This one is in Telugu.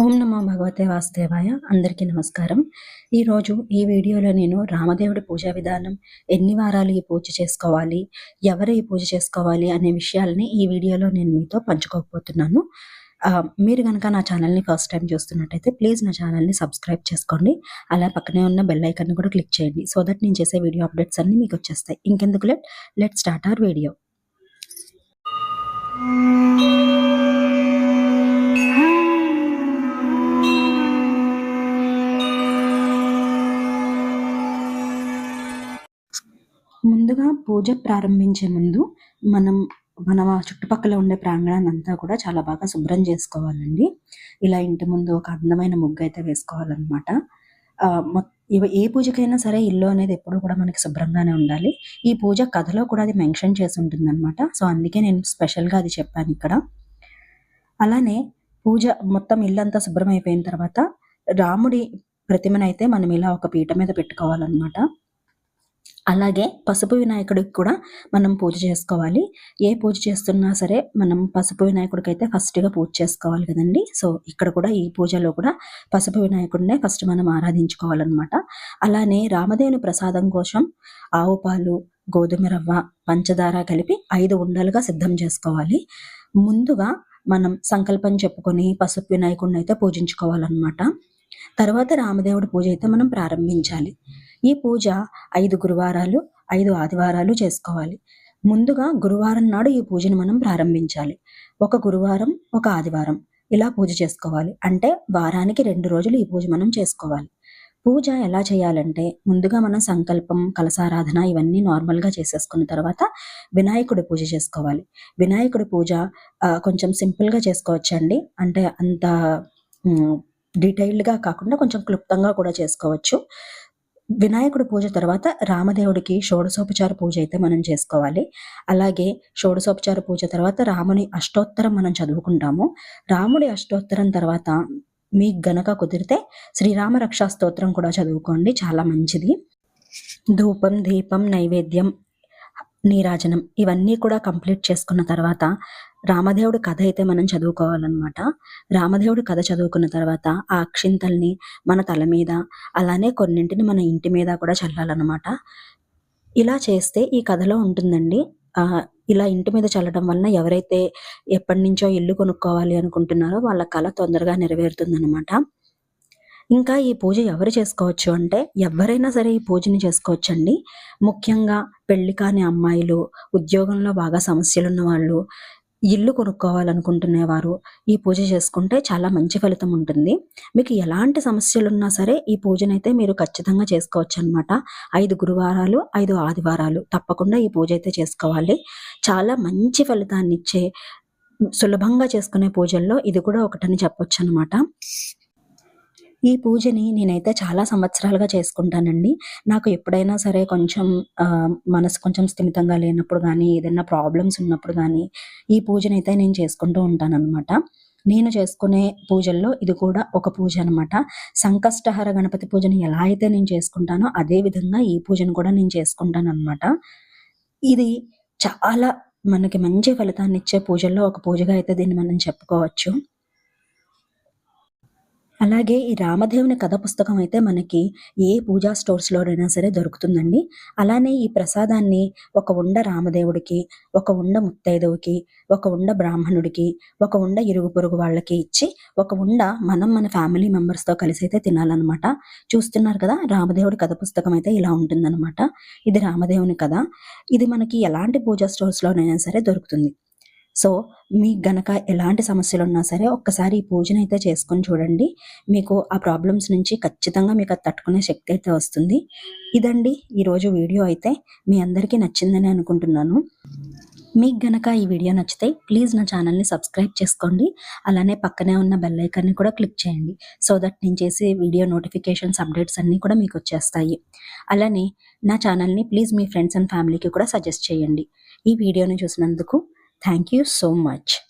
ఓం నమో భగవతే వాసుదేవాయ. అందరికీ నమస్కారం. ఈరోజు ఈ వీడియోలో నేను రామదేవుడి పూజా విధానం ఎన్ని వారాలు ఈ పూజ చేసుకోవాలి ఎవరు ఈ పూజ చేసుకోవాలి అనే విషయాలని ఈ వీడియోలో నేను మీతో పంచుకోకపోతున్నాను మీరు కనుక నా ఛానల్ని ఫస్ట్ టైం చూస్తున్నట్టయితే ప్లీజ్ నా ఛానల్ని సబ్స్క్రైబ్ చేసుకోండి. అలా పక్కనే ఉన్న బెల్ ఐకన్ కూడా క్లిక్ చేయండి. సో దట్ నేను చేసే వీడియో అప్డేట్స్ అన్ని మీకు వచ్చేస్తాయి. ఇంకెందుకు late? Let start our video. ముందుగా పూజ ప్రారంభించే ముందు మనం మన చుట్టుపక్కల ఉండే ప్రాంగణాన్ని అంతా కూడా చాలా బాగా శుభ్రం చేసుకోవాలండి. ఇలా ఇంటి ముందు ఒక అందమైన ముగ్గు అయితే వేసుకోవాలన్నమాట. ఏ పూజకైనా సరే ఇల్లు అనేది ఎప్పుడు కూడా మనకి శుభ్రంగానే ఉండాలి. ఈ పూజ కథలో కూడా అది మెన్షన్ చేసి ఉంటుంది అనమాట సో అందుకే నేను స్పెషల్గా అది చెప్పాను ఇక్కడ. అలానే పూజ మొత్తం ఇల్లంతా శుభ్రం అయిపోయిన తర్వాత రాముడి ప్రతిమనైతే మనం ఇలా ఒక పీట మీద పెట్టుకోవాలన్నమాట. అలాగే పసుపు వినాయకుడికి కూడా మనం పూజ చేసుకోవాలి. ఏ పూజ చేస్తున్నా సరే మనం పసుపు వినాయకుడికి అయితే ఫస్ట్గా పూజ చేసుకోవాలి కదండి. సో ఇక్కడ కూడా ఈ పూజలో కూడా పసుపు వినాయకుడినే ఫస్ట్ మనం ఆరాధించుకోవాలన్నమాట. అలానే రామదేవుని ప్రసాదం కోసం ఆవు పాలు గోధుమ రవ్వ పంచదార కలిపి ఐదు ఉండలుగా సిద్ధం చేసుకోవాలి. ముందుగా మనం సంకల్పం చెప్పుకొని పసుపు వినాయకుడిని అయితే పూజించుకోవాలన్నమాట. తర్వాత రామదేవుడి పూజ అయితే మనం ప్రారంభించాలి. ఈ పూజ ఐదు గురువారాలు ఐదు ఆదివారాలు చేసుకోవాలి. ముందుగా గురువారం నాడు ఈ పూజను మనం ప్రారంభించాలి. ఒక గురువారం ఒక ఆదివారం ఇలా పూజ చేసుకోవాలి. అంటే వారానికి రెండు రోజులు ఈ పూజ మనం చేసుకోవాలి. పూజ ఎలా చేయాలంటే ముందుగా మనం సంకల్పం కలసారాధన ఇవన్నీ నార్మల్గా చేసేసుకున్న తర్వాత వినాయకుడి పూజ చేసుకోవాలి. వినాయకుడి పూజ కొంచెం సింపుల్గా చేసుకోవచ్చండి. అంటే అంత డీటెయిల్డ్గా కాకుండా కొంచెం క్లుప్తంగా కూడా చేసుకోవచ్చు. వినాయకుడి పూజ తర్వాత రామదేవుడికి షోడశోపచార పూజ అయితే మనం చేసుకోవాలి. అలాగే షోడశోపచార పూజ తర్వాత రాముని అష్టోత్తరం మనం చదువుకుంటాము. రాముడి అష్టోత్తరం తర్వాత మీకు గనక కుదిరితే శ్రీరామ రక్షా స్తోత్రం కూడా చదువుకోండి. చాలా మంచిది. ధూపం దీపం నైవేద్యం నీరాజనం ఇవన్నీ కూడా కంప్లీట్ చేసుకున్న తర్వాత రామదేవుడి కథ అయితే మనం చదువుకోవాలన్నమాట. రామదేవుడి కథ చదువుకున్న తర్వాత ఆ అక్షింతల్ని మన తల మీద అలానే కొన్నింటిని మన ఇంటి మీద కూడా చల్లాలన్నమాట. ఇలా చేస్తే ఈ కథలో ఉంటుందండి ఇలా ఇంటి మీద చల్లడం వలన ఎవరైతే ఎప్పటి నుంచో ఇల్లు కొనుక్కోవాలి అనుకుంటున్నారో వాళ్ళ కళ తొందరగా నెరవేరుతుందన్నమాట. ఇంకా ఈ పూజ ఎవరు చేసుకోవచ్చు అంటే ఎవరైనా సరే ఈ పూజని చేసుకోవచ్చండి. ముఖ్యంగా పెళ్ళి కాని అమ్మాయిలు ఉద్యోగంలో బాగా సమస్యలు ఉన్న వాళ్ళు ఇల్లు కొనుక్కోవాలనుకుంటునేవారు. ఈ పూజ చేసుకుంటే చాలా మంచి ఫలితం ఉంటుంది. మీకు ఎలాంటి సమస్యలు ఉన్నా సరే ఈ పూజనైతే మీరు ఖచ్చితంగా చేసుకోవచ్చు అనమాట ఐదు గురువారాలు ఐదు ఆదివారాలు తప్పకుండా ఈ పూజ అయితే చేసుకోవాలి. చాలా మంచి ఫలితాన్ని ఇచ్చే సులభంగా చేసుకునే పూజల్లో ఇది కూడా ఒకటని చెప్పొచ్చు అనమాట ఈ పూజని నేనైతే చాలా సంవత్సరాలుగా చేసుకుంటానండి. నాకు ఎప్పుడైనా సరే కొంచెం మనసు కొంచెం స్థిమితంగా లేనప్పుడు కానీ ఏదైనా ప్రాబ్లమ్స్ ఉన్నప్పుడు కానీ ఈ పూజని అయితే నేను చేసుకుంటూ ఉంటానన్నమాట. నేను చేసుకునే పూజల్లో ఇది కూడా ఒక పూజ అనమాట సంకష్టహర గణపతి పూజని ఎలా అయితే నేను చేసుకుంటానో అదే విధంగా ఈ పూజను కూడా నేను చేసుకుంటాను అనమాట ఇది చాలా మనకి మంచి ఫలితాన్ని ఇచ్చే పూజల్లో ఒక పూజగా అయితే దీన్ని మనం చెప్పుకోవచ్చు. అలాగే ఈ రామదేవుని కథ పుస్తకం అయితే మనకి ఏ పూజా స్టోర్స్లోనైనా సరే దొరుకుతుందండి. అలానే ఈ ప్రసాదాన్ని ఒక ఉండ రామదేవుడికి ఒక ఉండ ముత్తైదవుకి ఒక ఉండ బ్రాహ్మణుడికి ఒక ఉండ ఇరుగు పొరుగు వాళ్ళకి ఇచ్చి ఒక ఉండ మనం మన ఫ్యామిలీ మెంబర్స్తో కలిసి అయితే తినాలన్నమాట. చూస్తున్నారు కదా రామదేవుడి కథ పుస్తకం అయితే ఇలా ఉంటుందన్నమాట. ఇది రామదేవుని కథ. ఇది మనకి ఎలాంటి పూజా స్టోర్స్లోనైనా సరే దొరుకుతుంది. సో మీకు గనక ఎలాంటి సమస్యలు ఉన్నా సరే ఒక్కసారి ఈ పూజను అయితే చేసుకొని చూడండి. మీకు ఆ ప్రాబ్లమ్స్ నుంచి ఖచ్చితంగా మీకు అది తట్టుకునే శక్తి అయితే వస్తుంది. ఇదండి ఈరోజు వీడియో అయితే. మీ అందరికీ నచ్చిందని అనుకుంటున్నాను. మీకు గనక ఈ వీడియో నచ్చితే ప్లీజ్ నా ఛానల్ని సబ్స్క్రైబ్ చేసుకోండి. అలానే పక్కనే ఉన్న బెల్ ఐకాన్ని కూడా క్లిక్ చేయండి. సో దట్ నేను చేసే వీడియో నోటిఫికేషన్స్ అప్డేట్స్ అన్నీ కూడా మీకు వచ్చేస్తాయి. అలానే నా ఛానల్ని ప్లీజ్ మీ ఫ్రెండ్స్ అండ్ ఫ్యామిలీకి కూడా సజెస్ట్ చేయండి. ఈ వీడియోని చూసినందుకు Thank you so much.